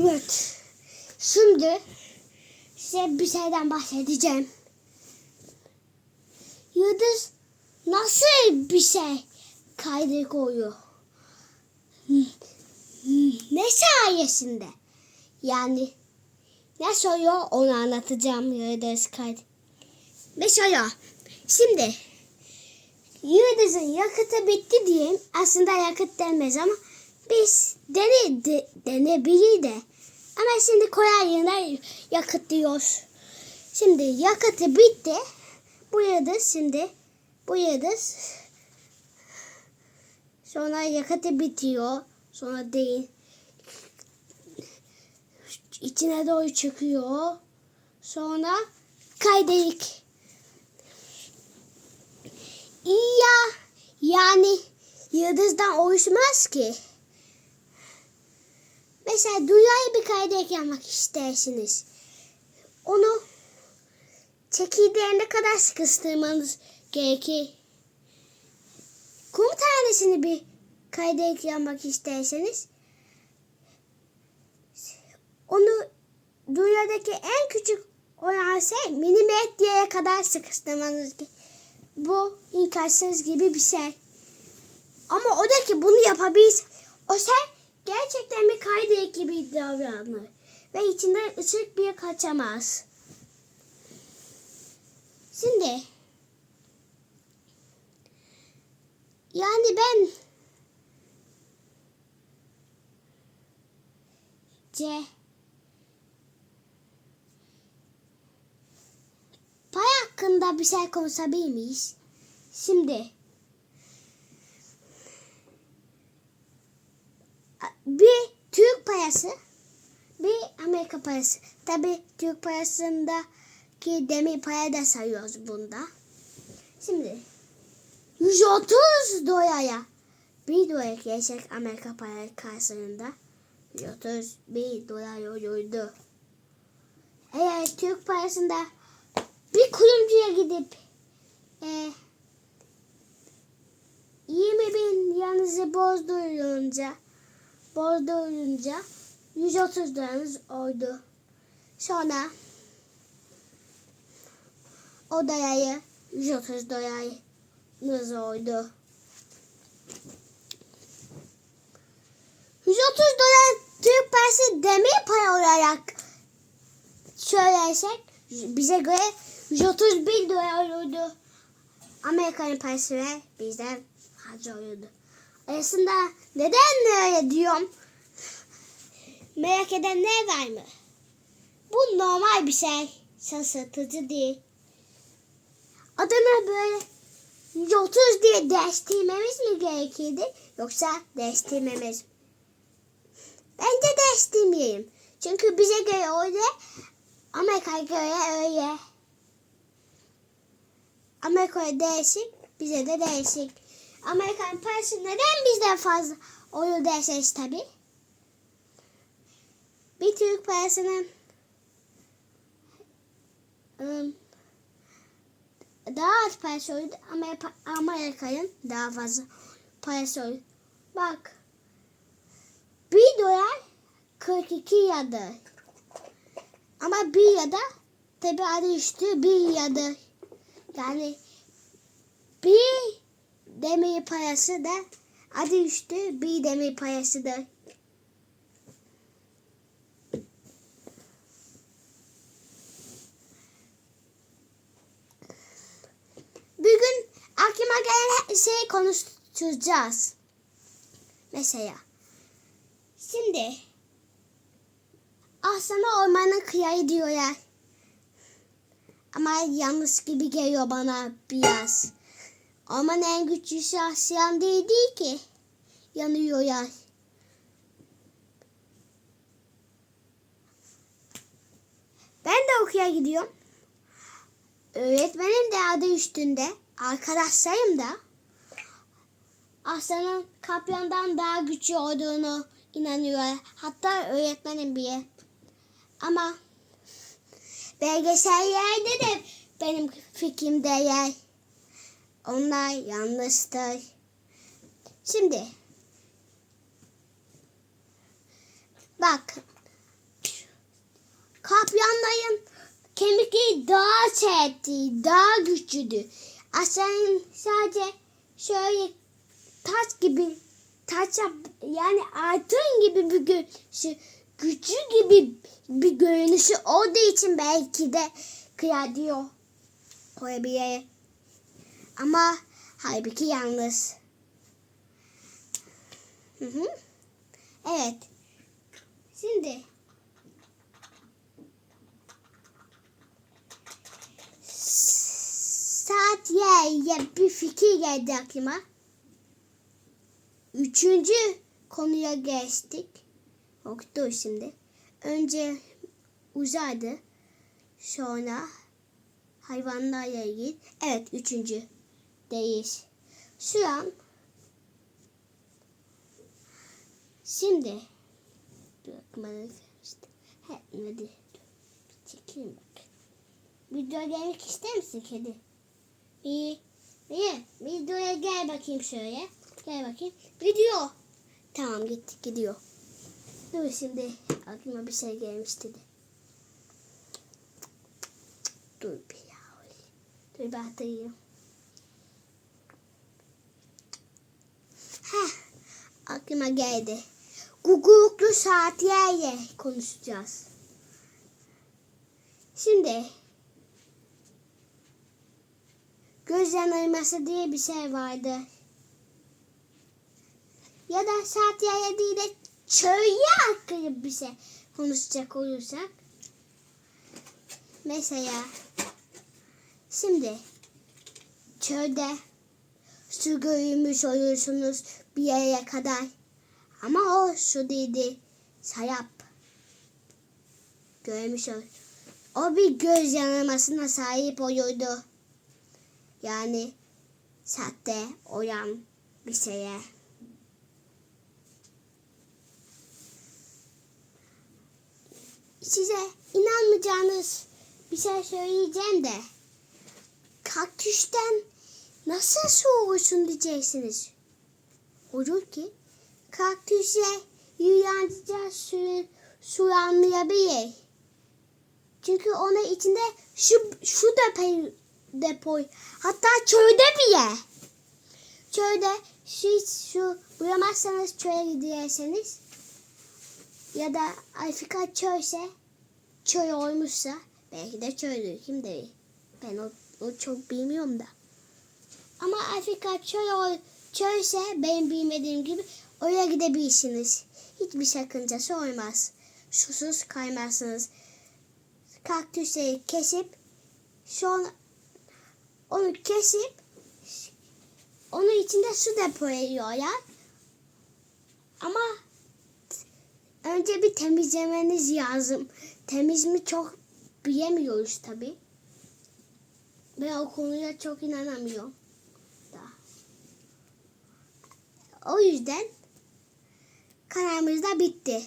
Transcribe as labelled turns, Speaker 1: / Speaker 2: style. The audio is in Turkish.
Speaker 1: Evet. Şimdi size bir şeyden bahsedeceğim. Yıldız nasıl bir şey kaydı koyuyor? Ne sayesinde? Yani ne soruyor onu anlatacağım Yıldız kaydı. Mesela şimdi Yıldız'ın yakıtı bitti diyeyim. Aslında yakıt denmez ama biz dene, de, denebilir de. Ama şimdi yerine yakıt diyoruz. Şimdi yakıtı bitti. Bu yıldız şimdi bu yıldız sonra yakıtı bitiyor. Sonra değil. içine doğru çıkıyor. Sonra kaydelik. İyi ya. Yani yıldızdan oluşmaz ki. Mesela dünyayı bir kaydek yapmak istersiniz. Onu çekirdeğine kadar sıkıştırmanız gerekir. Kum tanesini bir kaydek yapmak isterseniz onu dünyadaki en küçük olan şey milimetreye kadar sıkıştırmanız gerekir. Bu imkansız gibi bir şey. Ama o da ki bunu yapabilir. O şey gerçekten bir kaydık gibi davranır. Ve içinden ışık bir kaçamaz. Şimdi yani ben C Pay hakkında bir şey konuşabilir miyiz? Şimdi bir Türk parası, bir Amerika parası. Tabi Türk parasındaki demir para da sayıyoruz bunda. Şimdi 130 dolara bir dolar gerçek Amerika para karşılığında 131 dolar oluyordu. Eğer Türk parasında bir kuyumcuya gidip e, 20 bin yanınızı bozdurunca bozdurunca 130 liranız oldu. Sonra o dayayı 130 dolarınız oldu. 130 dolar Türk parası demir para olarak söylersek bize göre 131 dolar olurdu. Amerika'nın parası ve bizden harcı oluyordu. Aslında neden öyle diyorum? Merak eden ne var mı? Bu normal bir şey. Şaşırtıcı değil. Adına böyle 130 diye değiştirmemiz mi gerekirdi? Yoksa değiştirmemiz mi? Bence değiştirmeyelim. Çünkü bize göre öyle, Amerika'ya göre öyle. Amerika'ya değişik, bize de değişik. Amerikan parası neden bizden fazla olur derseniz tabi. Bir Türk parasının daha az parası olur ama Amerika'nın daha fazla parası olur. Bak bir dolar 42 yadır. Ama bir ya da tabi adı üstü bir yadır. Yani bir demir parası da adı üstü bir demir parasıdır. Bugün aklıma gelen şeyi konuşacağız. Mesela. Şimdi aslında ormanın kıyayı diyorlar. Ama yanlış gibi geliyor bana biraz. Ormanın en Asyan değil, değil ki. Yanıyor ya. Ben de okuya gidiyorum. Öğretmenim de adı üstünde. Arkadaşlarım da. Aslanın kaplandan daha güçlü olduğunu inanıyor. Hatta öğretmenim bile. Ama belgesellerde de benim fikrimde yer. Onlar yanlıştır. Şimdi bak Kaplanların kemikleri daha sertti, daha güçlüdü. Aslanın sadece şöyle taş gibi taş yani altın gibi bir görünüşü, gücü gibi bir görünüşü olduğu için belki de kıyadıyor koyabilir. Ama halbuki yalnız. Hı hı. Evet. Şimdi saat ye bir fikir geldi aklıma. Üçüncü konuya geçtik. Yok dur şimdi. Önce uzaydı. Sonra hayvanlarla ilgili. Evet üçüncü. Değiş. Şu an şimdi. He, hadi dur. Çekeyim bak. Videoya gelmek ister misin kedi? İyi. İyi. Videoya gel bakayım şöyle. Gel bakayım. Video. Tamam gitti gidiyor. Dur şimdi aklıma bir şey gelmişti de. Dur bir ya. Dur bir hatırlayayım. Aklıma geldi. Guguluklu saatlerle konuşacağız. Şimdi göz yanılması diye bir şey vardı. Ya da saat yaya değil de çölye hakkında bir şey konuşacak olursak. Mesela şimdi çölde su görmüş oluyorsunuz bir yere kadar. Ama o su değildi. Sayap. Görmüş ol. O bir göz yanılmasına sahip oluyordu. Yani sahte olan bir şeye. Size inanmayacağınız bir şey söyleyeceğim de. Kaktüsten nasıl su olursun diyeceksiniz. Olur ki kaktüse yıllarca su, sulanmayabilir. Çünkü onun içinde şu, şu depo, depo hatta çölde bile. Çölde hiç su bulamazsanız çöle giderseniz ya da Afrika çölse çöl olmuşsa belki de çöldür kim bilir. Ben o, o çok bilmiyorum da. Ama Afrika çöl çölse benim bilmediğim gibi oraya gidebilirsiniz. Hiçbir sakıncası olmaz. Susuz kaymazsınız. Kaktüsleri kesip sonra onu kesip onun içinde su depoluyorlar. Ama önce bir temizlemeniz lazım. Temiz mi çok bilemiyoruz tabi. Ve o konuya çok inanamıyorum. O yüzden kanalımız da bitti.